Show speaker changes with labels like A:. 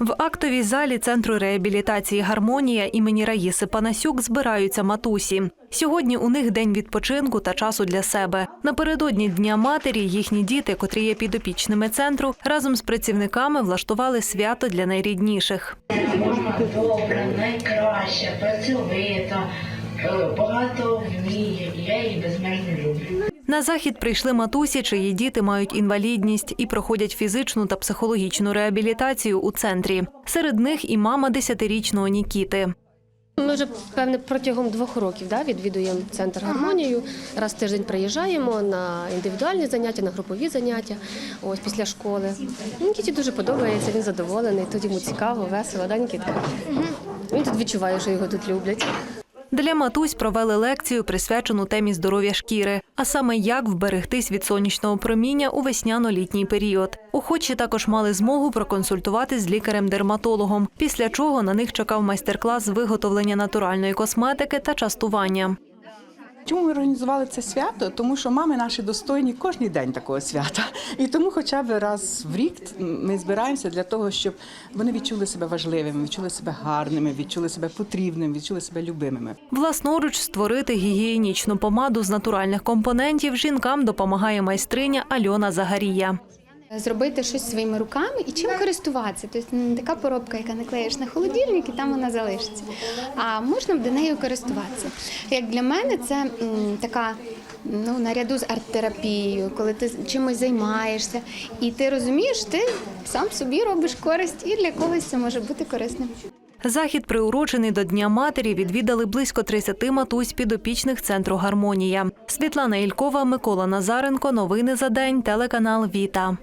A: В актовій залі центру реабілітації Гармонія імені Раїси Панасюк збираються матусі. Сьогодні у них день відпочинку та часу для себе. Напередодні Дня матері їхні діти, котрі є підопічними центру, разом з працівниками влаштували свято для найрідніших.
B: Мама добра, найкраща, працьовита, е, багато вміє.
A: На захід прийшли матусі, чиї діти мають інвалідність і проходять фізичну та психологічну реабілітацію у центрі. Серед них і мама десятирічного Нікіти.
C: Ми вже певне протягом двох років да, відвідуємо центр гармонію. Раз в тиждень приїжджаємо на індивідуальні заняття, на групові заняття. Ось після школи. Нікіті дуже подобається, він задоволений. Тут йому цікаво, весело, да, Нікітка? Він тут відчуває, що його тут люблять.
A: Для матусь провели лекцію, присвячену темі здоров'я шкіри, а саме як вберегтись від сонячного проміння у весняно-літній період. Охочі також мали змогу проконсультуватись з лікарем-дерматологом, після чого на них чекав майстер-клас з виготовлення натуральної косметики та частування.
D: Чому ми організували це свято? Тому що мами наші достойні кожен день такого свята. І тому, хоча б раз в рік ми збираємося для того, щоб вони відчули себе важливими, відчули себе гарними, відчули себе потрібними, відчули себе любимими.
A: Власноруч створити гігієнічну помаду з натуральних компонентів жінкам допомагає майстриня Альона Загарія.
E: Зробити щось своїми руками і чим користуватися. Тобто не така поробка, яка не клеїш на холодильник, і там вона залишиться. А можна буде нею користуватися. Як для мене, це м, така. Ну, наряду з арт-терапією, коли ти чимось займаєшся, і ти розумієш, ти сам собі робиш користь, і для когось це може бути корисним.
A: Захід, приурочений до Дня матері, відвідали близько 30 матусь підопічних центру Гармонія. Світлана Ількова, Микола Назаренко. Новини за день. Телеканал Віта.